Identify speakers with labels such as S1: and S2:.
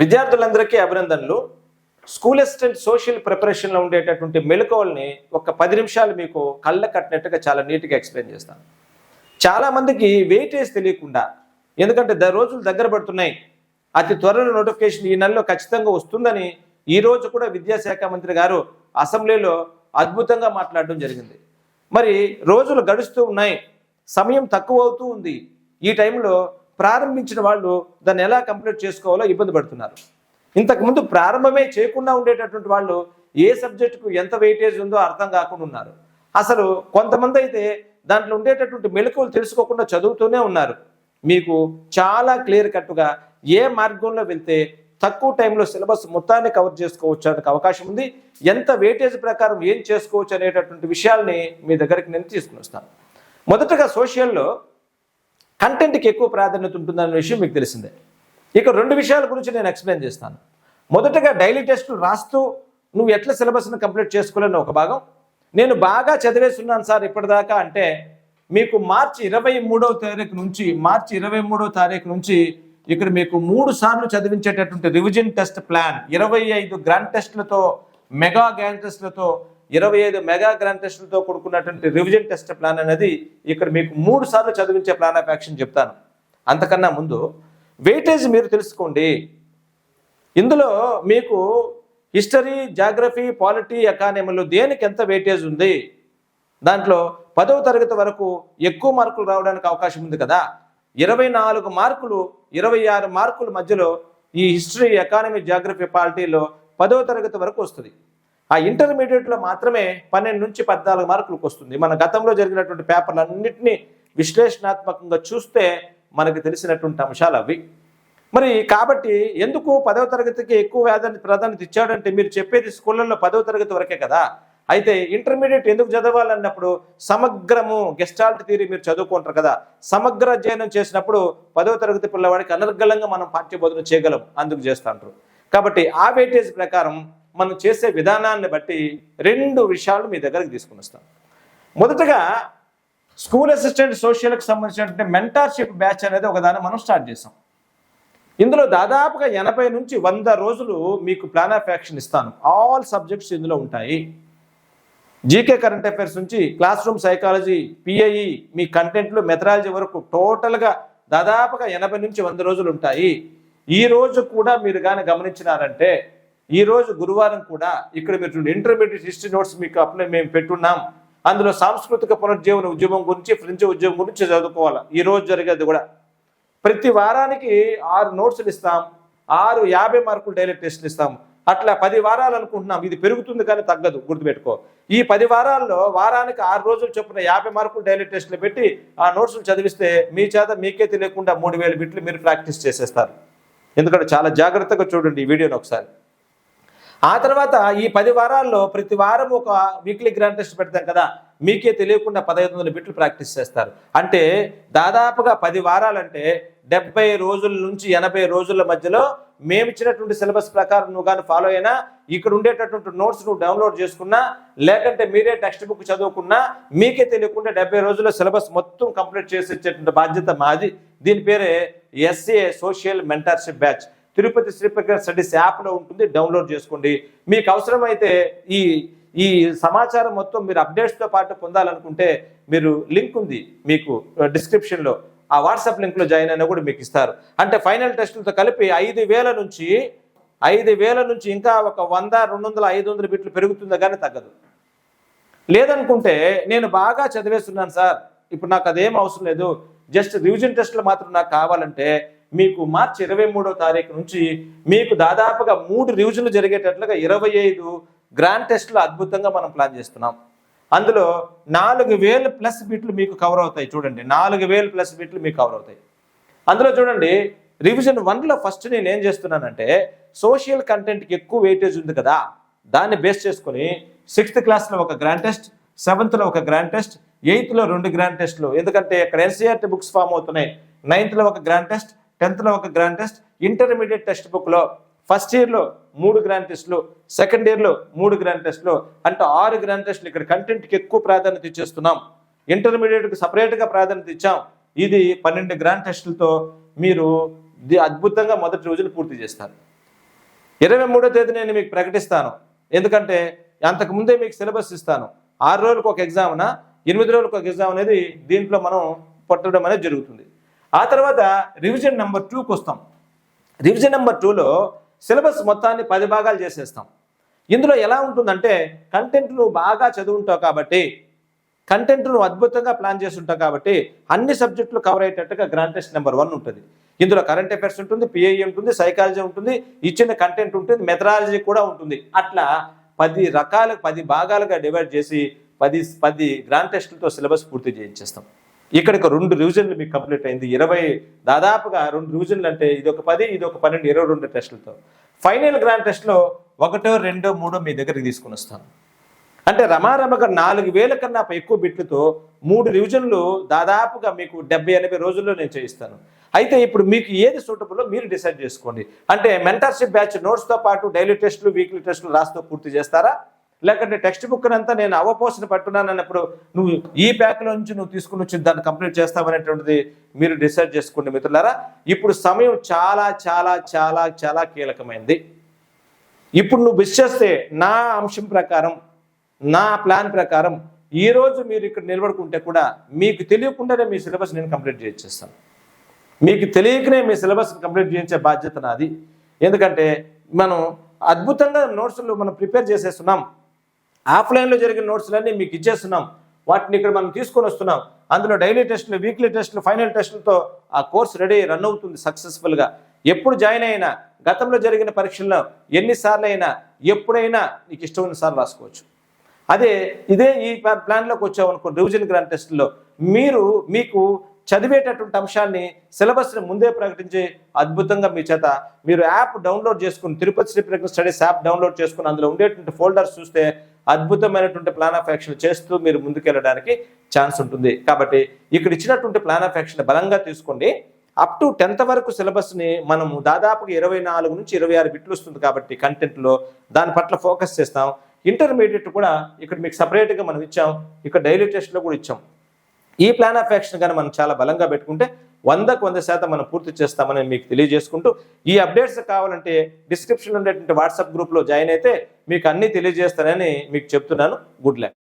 S1: విద్యార్థులందరికీ అభినందనలు. School assistant social ప్రిపరేషన్లో ఉండేటటువంటి మెలకువల్ని ఒక పది నిమిషాలు మీకు కళ్ళ కట్టినట్టుగా చాలా నీట్గా ఎక్స్ప్లెయిన్ చేస్తాను. చాలామందికి వెయిటేజ్ తెలియకుండా ఎందుకంటే ద రోజులు దగ్గర పడుతున్నాయి. అతి త్వరలో నోటిఫికేషన్ ఈ నెలలో ఖచ్చితంగా వస్తుందని ఈ రోజు కూడా విద్యాశాఖ మంత్రి గారు అసెంబ్లీలో అద్భుతంగా మాట్లాడడం జరిగింది. మరి రోజులు గడుస్తూ ఉన్నాయి. సమయం తక్కువ అవుతూ ఉంది. ఈ టైంలో ప్రారంభించిన వాళ్ళు దాన్ని ఎలా కంప్లీట్ చేసుకోవాలో ఇబ్బంది పడుతున్నారు. ఇంతకుముందు ప్రారంభమే చేయకుండా ఉండేటటువంటి వాళ్ళు ఏ సబ్జెక్టుకు ఎంత వెయిటేజ్ ఉందో అర్థం కాకుండా ఉన్నారు. అసలు కొంతమంది అయితే దాంట్లో ఉండేటటువంటి మెలకువలు తెలుసుకోకుండా చదువుతూనే ఉన్నారు. మీకు చాలా క్లియర్ కట్టుగా ఏ మార్గంలో వెళ్తే తక్కువ టైంలో సిలబస్ మొత్తాన్ని కవర్ చేసుకోవచ్చు అవకాశం ఉంది. ఎంత వెయిటేజ్ ప్రకారం ఏం చేసుకోవచ్చు అనేటటువంటి విషయాల్ని మీ దగ్గరికి నేను తీసుకుని వస్తాను. మొదటగా సోషల్లో కంటెంట్కి ఎక్కువ ప్రాధాన్యత ఉంటుందన్న విషయం మీకు తెలిసిందే. ఇక రెండు విషయాల గురించి నేను ఎక్స్ప్లెయిన్ చేస్తాను. మొదటగా డైలీ టెస్టులు రాస్తూ నువ్వు ఎట్లా సిలబస్ని కంప్లీట్ చేసుకోవాలని ఒక భాగం. నేను బాగా చదివేస్తున్నాను సార్ ఇప్పటిదాకా అంటే మీకు మార్చి ఇరవై మూడవ తారీఖు నుంచి మార్చి ఇరవై మూడవ తారీఖు నుంచి ఇక్కడ మీకు మూడు సార్లు చదివించేటటువంటి రివిజన్ టెస్ట్ ప్లాన్ ఇరవై ఐదు గ్రాండ్ టెస్టులతో మెగా గ్రాండ్ టెస్టులతో ఇరవై ఐదు మెగా గ్రాండ్ టెస్టులతో కూడుకున్నటువంటి రివిజన్ టెస్ట్ ప్లాన్ అనేది ఇక్కడ మీకు మూడు సార్లు చదివించే ప్లాన్ ఆఫ్ యాక్షన్ చెప్తాను. అంతకన్నా ముందు వెయిటేజ్ మీరు తెలుసుకోండి. ఇందులో మీకు హిస్టరీ జాగ్రఫీ పాలిటీ ఎకానమీలో దేనికి ఎంత వెయిటేజ్ ఉంది? దాంట్లో పదవ తరగతి వరకు ఎక్కువ మార్కులు రావడానికి అవకాశం ఉంది కదా. ఇరవై నాలుగు మార్కులు ఇరవై ఆరు మార్కుల మధ్యలో ఈ హిస్టరీ ఎకానమీ జాగ్రఫీ పాలిటీలో పదవ తరగతి వరకు వస్తుంది. ఆ ఇంటర్మీడియట్లో మాత్రమే పన్నెండు నుంచి పద్నాలుగు మార్కులకు వస్తుంది. మన గతంలో జరిగినటువంటి పేపర్లన్నింటినీ విశ్లేషణాత్మకంగా చూస్తే మనకు తెలిసినటువంటి అంశాలు అవి. మరి కాబట్టి ఎందుకు పదవ తరగతికి ఎక్కువ ప్రాధాన్యత ప్రాధాన్యత ఇచ్చాడంటే మీరు చెప్పేది స్కూళ్ళల్లో పదవ తరగతి వరకే కదా? అయితే ఇంటర్మీడియట్ ఎందుకు చదవాలన్నప్పుడు సమగ్రము గెస్టాల్ట్ థీరీ మీరు చదువుకుంటారు కదా? సమగ్ర అధ్యయనం చేసినప్పుడు పదవ తరగతి పిల్లవాడికి అనర్గళంగా మనం పాఠ్యబోధన చేయగలం. అందుకు చేస్తాంటారు కాబట్టి ఆ వెయిటేజ్ ప్రకారం మనం చేసే విధానాన్ని బట్టి రెండు విషయాలు మీ దగ్గరకు తీసుకుని వస్తాం. మొదటగా స్కూల్ అసిస్టెంట్ సోషల్కి సంబంధించినటువంటి మెంటార్షిప్ బ్యాచ్ అనేది ఒకదాన్ని మనం స్టార్ట్ చేసాం. ఇందులో దాదాపుగా ఎనభై నుంచి వంద రోజులు మీకు ప్లాన్ ఆఫ్ యాక్షన్ ఇస్తాను. ఆల్ సబ్జెక్ట్స్ ఇందులో ఉంటాయి. జీకే కరెంట్ అఫైర్స్ నుంచి క్లాస్ రూమ్ సైకాలజీ పిఐఈ మీ కంటెంట్లు మెథడాలజీ వరకు టోటల్గా దాదాపుగా ఎనభై నుంచి వంద రోజులు ఉంటాయి. ఈ రోజు కూడా మీరు కానీ గమనించినారంటే ఈ రోజు గురువారం కూడా ఇక్కడ మీరు ఇంటర్మీడియట్ హిస్టరీ నోట్స్ మీకు అప్లై మేము పెట్టున్నాం. అందులో సాంస్కృతిక పునరుజ్జీవన ఉద్యమం గురించి ఫ్రెంచ్ ఉద్యమం గురించి చదువుకోవాలి? ఈ రోజు జరిగేది కూడా. ప్రతి వారానికి ఆరు నోట్స్లు ఇస్తాం. ఆరు యాభై మార్కులు డైలెక్ట్ టెస్ట్లు ఇస్తాం. అట్లా పది వారాలు అనుకుంటున్నాం. ఇది పెరుగుతుంది కానీ తగ్గదు గుర్తుపెట్టుకో. ఈ పది వారాల్లో వారానికి ఆరు రోజులు చొప్పున యాభై మార్కులు డైలీ టెస్ట్లు పెట్టి ఆ నోట్స్లు చదివిస్తే మీ చేత మీకే తెలియకుండా మూడు వేల బిట్లు మీరు ప్రాక్టీస్ చేసేస్తారు. ఎందుకంటే చాలా జాగ్రత్తగా చూడండి ఈ వీడియోని ఒకసారి. ఆ తర్వాత ఈ పది వారాల్లో ప్రతి వారం ఒక వీక్లీ గ్రాండ్ టెస్ట్ పెడతాం కదా. మీకే తెలియకుండా పదహైదు వందల బిట్లు ప్రాక్టీస్ చేస్తారు. అంటే దాదాపుగా పది వారాలంటే డెబ్బై రోజుల నుంచి ఎనభై రోజుల మధ్యలో మేము ఇచ్చినటువంటి సిలబస్ ప్రకారం నువ్వు కానీ ఫాలో అయినా ఇక్కడ ఉండేటటువంటి నోట్స్ నువ్వు డౌన్లోడ్ చేసుకున్నా లేకంటే మీరే టెక్స్ట్ బుక్ చదువుకున్నా మీకే తెలియకుండా డెబ్బై రోజుల్లో సిలబస్ మొత్తం కంప్లీట్ చేసి ఇచ్చేటువంటి బాధ్యత మాది. దీని పేరే SA social mentorship batch Tirupati Sriprakash studies యాప్లో ఉంటుంది డౌన్లోడ్ చేసుకోండి. మీకు అవసరమైతే ఈ ఈ సమాచారం మొత్తం మీరు అప్డేట్స్తో పాటు పొందాలనుకుంటే మీరు లింక్ ఉంది మీకు డిస్క్రిప్షన్లో ఆ వాట్సాప్ లింక్లో జాయిన్ అయినా కూడా మీకు ఇస్తారు. అంటే ఫైనల్ టెస్టులతో కలిపి ఐదు వేల నుంచి ఐదు వేల నుంచి ఇంకా ఒక వంద రెండు వందల ఐదు వందల బిట్లు పెరుగుతుందా కానీ తగ్గదు. లేదనుకుంటే నేను బాగా చదివేస్తున్నాను సార్. ఇప్పుడు నాకు అదేం అవసరం లేదు. జస్ట్ రివిజన్ టెస్టులు మాత్రం నాకు కావాలంటే మీకు మార్చి ఇరవై మూడో తారీఖు నుంచి మీకు దాదాపుగా మూడు రివిజన్లు జరిగేటట్లుగా ఇరవై ఐదు గ్రాండ్ టెస్ట్లు అద్భుతంగా మనం ప్లాన్ చేస్తున్నాం. అందులో నాలుగు వేలు ప్లస్ బిట్లు మీకు కవర్ అవుతాయి. చూడండి నాలుగు వేలు ప్లస్ బిట్లు మీకు కవర్ అవుతాయి. అందులో చూడండి రివిజన్ వన్లో ఫస్ట్ నేను ఏం చేస్తున్నానంటే సోషల్ కంటెంట్కి ఎక్కువ వెయిటేజ్ ఉంది కదా దాన్ని బేస్ చేసుకొని సిక్స్త్ క్లాస్లో ఒక గ్రాండ్ టెస్ట్ సెవెంత్లో ఒక గ్రాండ్ టెస్ట్ ఎయిత్లో రెండు గ్రాండ్ టెస్ట్లు ఎందుకంటే ఇక్కడ ఎన్సీఆర్టీ బుక్స్ ఫామ్ అవుతున్నాయి. నైన్త్లో ఒక గ్రాండ్ టెస్ట్ టెన్త్లో ఒక గ్రాండ్ టెస్ట్ ఇంటర్మీడియట్ టెక్స్ట్ బుక్లో ఫస్ట్ ఇయర్లో మూడు గ్రాండ్ టెస్ట్లు సెకండ్ ఇయర్లో మూడు గ్రాండ్ టెస్ట్లు అంటే ఆరు గ్రాండ్ టెస్ట్లు ఇక్కడ కంటెంట్కి ఎక్కువ ప్రాధాన్యత ఇచ్చేస్తున్నాం. ఇంటర్మీడియట్కి సపరేట్గా ప్రాధాన్యత ఇచ్చాం. ఇది పన్నెండు గ్రాండ్ టెస్టులతో మీరు అద్భుతంగా మొదటి రోజులు పూర్తి చేస్తారు. ఇరవై మూడో తేదీ నేను మీకు ప్రకటిస్తాను. ఎందుకంటే అంతకు ముందే మీకు సిలబస్ ఇస్తాను. ఆరు రోజులకు ఒక ఎగ్జామ్నా ఎనిమిది రోజులకు ఒక ఎగ్జామ్ అనేది దీంట్లో మనం పట్టడం అనేది జరుగుతుంది. ఆ తర్వాత రివిజన్ నెంబర్ టూకి వస్తాం. రివిజన్ నెంబర్ టూలో సిలబస్ మొత్తాన్ని పది భాగాలు చేసేస్తాం. ఇందులో ఎలా ఉంటుందంటే కంటెంట్ నువ్వు బాగా చదువుంటావు కాబట్టి కంటెంట్ నువ్వు అద్భుతంగా ప్లాన్ చేసి కాబట్టి అన్ని సబ్జెక్టులు కవర్ అయ్యేటట్టుగా గ్రాండ్ టెస్ట్ నెంబర్ వన్ ఉంటుంది. ఇందులో కరెంట్ అఫైర్స్ ఉంటుంది పిఐఈ ఉంటుంది సైకాలజీ ఉంటుంది ఇచ్చిన కంటెంట్ ఉంటుంది మెథడాలజీ కూడా ఉంటుంది. అట్లా పది రకాలు పది భాగాలుగా డివైడ్ చేసి పది పది గ్రాండ్ టెస్టులతో సిలబస్ పూర్తి చేయించేస్తాం. ఇక్కడికి రెండు రివిజన్లు మీకు కంప్లీట్ అయింది. ఇరవై దాదాపుగా రెండు రివిజన్లు అంటే ఇది ఒక పది ఇది ఒక పన్నెండు ఇరవై రెండు టెస్టులతో. ఫైనల్ గ్రాండ్ టెస్ట్లో ఒకటో రెండో మూడో మీ దగ్గరికి తీసుకుని వస్తాను. అంటే రమారమగా నాలుగు వేల కన్నా ఎక్కువ బిట్లతో మూడు రివిజన్లు దాదాపుగా మీకు డెబ్బై ఎనభై రోజుల్లో నేను చేయిస్తాను. అయితే ఇప్పుడు మీకు ఏది సూటబుల్లో మీరు డిసైడ్ చేసుకోండి. అంటే మెంటర్షిప్ బ్యాచ్ నోట్స్తో పాటు డైలీ టెస్టులు వీక్లీ టెస్టులు రాస్తూ పూర్తి చేస్తారా? లేకంటే టెక్స్ట్ బుక్ అంతా నేను అవపోసన పట్టున్నాను అన్నప్పుడు నువ్వు ఈ ప్యాక్లో నుంచి నువ్వు తీసుకుని వచ్చి దాన్ని కంప్లీట్ చేస్తావనేటువంటిది మీరు డిసైడ్ చేసుకోండి మిత్రులారా. ఇప్పుడు సమయం చాలా చాలా చాలా చాలా కీలకమైంది. ఇప్పుడు నువ్వు మిస్ చేస్తే నా అంశం ప్రకారం నా ప్లాన్ ప్రకారం ఈ రోజు మీరు ఇక్కడ నిలబడుకుంటే కూడా మీకు తెలియకుండానే మీ సిలబస్ నేను కంప్లీట్ చేయించేస్తాను. మీకు తెలియకనే మీ సిలబస్ కంప్లీట్ చేయించే బాధ్యత నాది. ఎందుకంటే మనం అద్భుతంగా నోట్స్లు మనం ప్రిపేర్ చేసేస్తున్నాం. ఆఫ్లైన్లో జరిగిన నోట్స్లన్నీ మీకు ఇచ్చేస్తున్నాం. వాటిని ఇక్కడ మనం తీసుకొని వస్తున్నాం. అందులో డైలీ టెస్టులు వీక్లీ టెస్టులు ఫైనల్ టెస్టులతో ఆ కోర్స్ రెడీ రన్ అవుతుంది సక్సెస్ఫుల్గా. ఎప్పుడు జాయిన్ అయినా గతంలో జరిగిన పరీక్షల్లో ఎన్నిసార్లు అయినా ఎప్పుడైనా నీకు ఇష్టమైన సార్లు రాసుకోవచ్చు. అదే ఇదే ఈ ప్లాన్లోకి వచ్చామనుకో రివిజన్ గ్రాండ్ టెస్టుల్లో మీరు మీకు చదివేటటువంటి అంశాన్ని సిలబస్ని ముందే ప్రకటించి అద్భుతంగా మీ చేత మీరు యాప్ డౌన్లోడ్ చేసుకుని తిరుపతి శ్రీ ప్రకృతి స్టడీస్ యాప్ డౌన్లోడ్ చేసుకుని అందులో ఉండేటువంటి ఫోల్డర్స్ చూస్తే అద్భుతమైనటువంటి ప్లాన్ ఆఫ్ యాక్షన్ చేస్తూ మీరు ముందుకెళ్ళడానికి ఛాన్స్ ఉంటుంది. కాబట్టి ఇక్కడ ఇచ్చినటువంటి ప్లాన్ ఆఫ్ యాక్షన్ బలంగా తీసుకోండి. అప్ టు టెన్త్ వరకు సిలబస్ని మనము దాదాపుగా ఇరవై నాలుగు నుంచి ఇరవై ఆరు బిట్లు వస్తుంది కాబట్టి కంటెంట్లో దాని పట్ల ఫోకస్ చేస్తాం. ఇంటర్మీడియట్ కూడా ఇక్కడ మీకు సపరేట్గా మనం ఇచ్చాం. ఇక్కడ డైలీ టెస్ట్లో కూడా ఇచ్చాం. ఈ ప్లాన్ ఆఫ్ యాక్షన్ కానీ మనం చాలా బలంగా పెట్టుకుంటే వందకు వంద శాతం మనం పూర్తి చేస్తామని మీకు తెలియజేసుకుంటూ ఈ అప్డేట్స్ కావాలంటే డిస్క్రిప్షన్లో ఉండేటువంటి వాట్సాప్ గ్రూప్లో జాయిన్ అయితే మీకు అన్నీ తెలియజేస్తానని మీకు చెప్తున్నాను. Good luck.